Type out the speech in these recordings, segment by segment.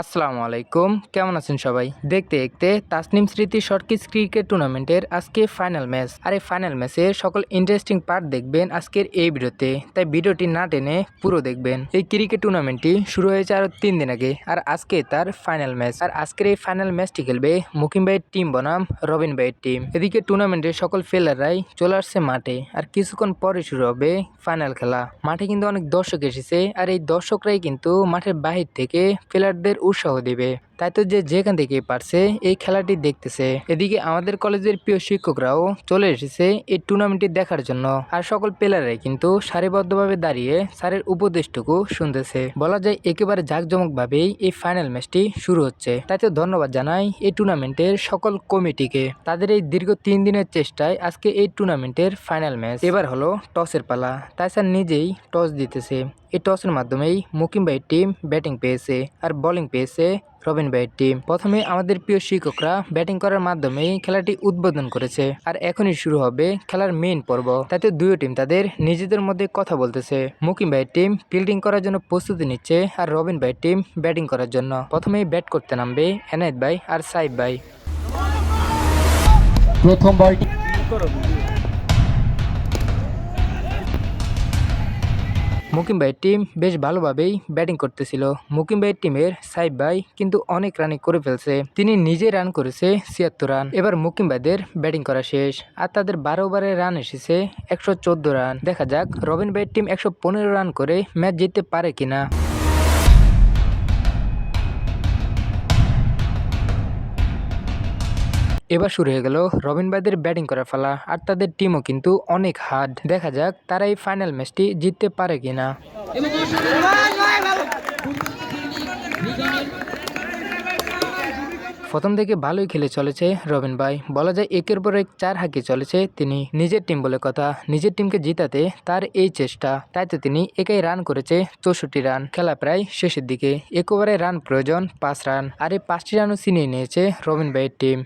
আসসালামু আলাইকুম। কেমন আছেন সবাই? দেখতে দেখতে তাসনিম স্মৃতি শর্টকিস ক্রিকেট টুর্নামেন্টের আজকে ফাইনাল ম্যাচ আর এই ফাইনাল ম্যাচের সকল ইন্টারেস্টিং পার্ট দেখবেন আজকের এই ভিডিওতে। তাই ভিডিওটি না টেনে পুরো দেখবেন। এই ক্রিকেট টুর্নামেন্টটি শুরু হয়েছে আরও তিন দিন আগে। আর আজকে তার ফাইনাল ম্যাচ আর আজকের এই ফাইনাল ম্যাচটি খেলবে মুকিম ভাইয়ের টিম বনাম রবিন ভাইয়ের টিম এদিকে টুর্নামেন্টের সকল প্লেয়াররাই চলে আসছে মাঠে। আর কিছুক্ষণ পরে শুরু হবে ফাইনাল খেলা। মাঠে কিন্তু অনেক দর্শক এসেছে। আর এই দর্শকরাই কিন্তু মাঠের বাহির থেকে প্লেয়ারদের উৎসাহ দিবে। তাই তো যে যেখান থেকে পারছে, এই খেলাটি দেখতেছে। এদিকে আমাদের কলেজের প্রিয় শিক্ষকরাও চলে এসেছে এই টুর্নামেন্টটি দেখার জন্য। আর সকল প্লেয়াররাই কিন্তু সারিবদ্ধভাবে দাঁড়িয়ে স্যারের উপদেশটুকু শুনতেছে। বলা যায় একেবারে জাঁকজমকভাবেই এই ফাইনাল ম্যাচটি শুরু হচ্ছে। তাই তো ধন্যবাদ জানাই এই টুর্নামেন্টের সকল কমিটিকে। তাদের এই দীর্ঘ তিন দিনের চেষ্টায় আজকে এই টুর্নামেন্টের ফাইনাল ম্যাচ এবার হলো টসের পালা। তাই স্যার নিজেই টস দিতেছে এই টসের মাধ্যমেই মুকিম ভাইয়ের টিম ব্যাটিং পেয়েছে। আর বোলিং পেয়েছে রবিন টিম প্রথমে আমাদের প্রিয় শিক্ষকরা ব্যাটিং করার মাধ্যমে খেলাটি উদ্বোধন করেছে। আর এখনই শুরু হবে খেলার মেইন পর্ব। তাতে দুই টিম তাদের নিজেদের মধ্যে কথা বলতেছে। মুকিম ভাইয়ের টিম ফিল্ডিং করার জন্য প্রস্তুতি নিচ্ছে আর রবিন ভাইয়ের টিম ব্যাটিং করার জন্য। প্রথমেই ব্যাট করতে নামবে এনায়েত ভাই আর সাইব ভাই। প্রথম বলটি মুকিম ভাইয়ের টিম বেশ ভালোভাবেই ব্যাটিং করতেছিল। মুকিম ভাইয়ের টিমের সাইফ ভাই কিন্তু অনেক রানই করে ফেলছে। তিনি নিজে রান করেছে ছিয়াত্তর রান। এবার মুকিম ভাইদের ব্যাটিং করা শেষ। আর তাদের বারো ওভারে রান এসেছে একশো চোদ্দ রান। দেখা যাক রবিন ভাইয়ের টিম একশো পনেরো রান করে ম্যাচ জিততে পারে কিনা। এবার শুরু হয়ে গেল রবিন ভাইদের ব্যাটিং করার ফলা, আর তাদের টিমও কিন্তু অনেক হার্ড দেখা যাক তারা এই ফাইনাল ম্যাচটি জিততে পারে কিনা। প্রথম থেকে ভালোই খেলে চলেছে রবিন ভাই। বলা যায় একের পর এক চার হাঁকে চলেছে তিনি। নিজের টিম বলে কথা, নিজের টিমকে জিতাতে তার এই চেষ্টা। তাই তো তিনি একাই রান করেছে চৌষট্টি রান খেলা প্রায় শেষের দিকে। এক ওভারে রান প্রয়োজন, পাঁচ রান আর এই পাঁচটি রানও ছিনিয়ে নিয়েছে রবিন ভাইয়ের টিম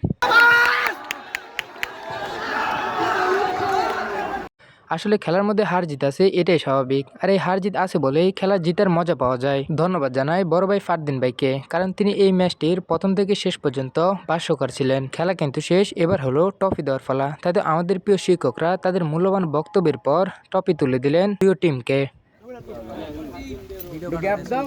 আসলে খেলার মধ্যে হার জিত আছে এটাই স্বাভাবিক। আর এই হার জিত আছে বলেই খেলা জিতার মজা পাওয়া যায়। ধন্যবাদ জানাই বড় ভাই ফারদিন ভাইকে কারণ তিনি এই ম্যাচটির প্রথম থেকে শেষ পর্যন্ত ভাষ্যকার ছিলেন। খেলা কিন্তু শেষ এবার হলো ট্রফি দেওয়ার ফলা তাই তো আমাদের প্রিয় শিক্ষকরা তাদের মূল্যবান বক্তব্যের পর ট্রফি তুলে দিলেন প্রিয় টিমকে। গ্যাপ দাও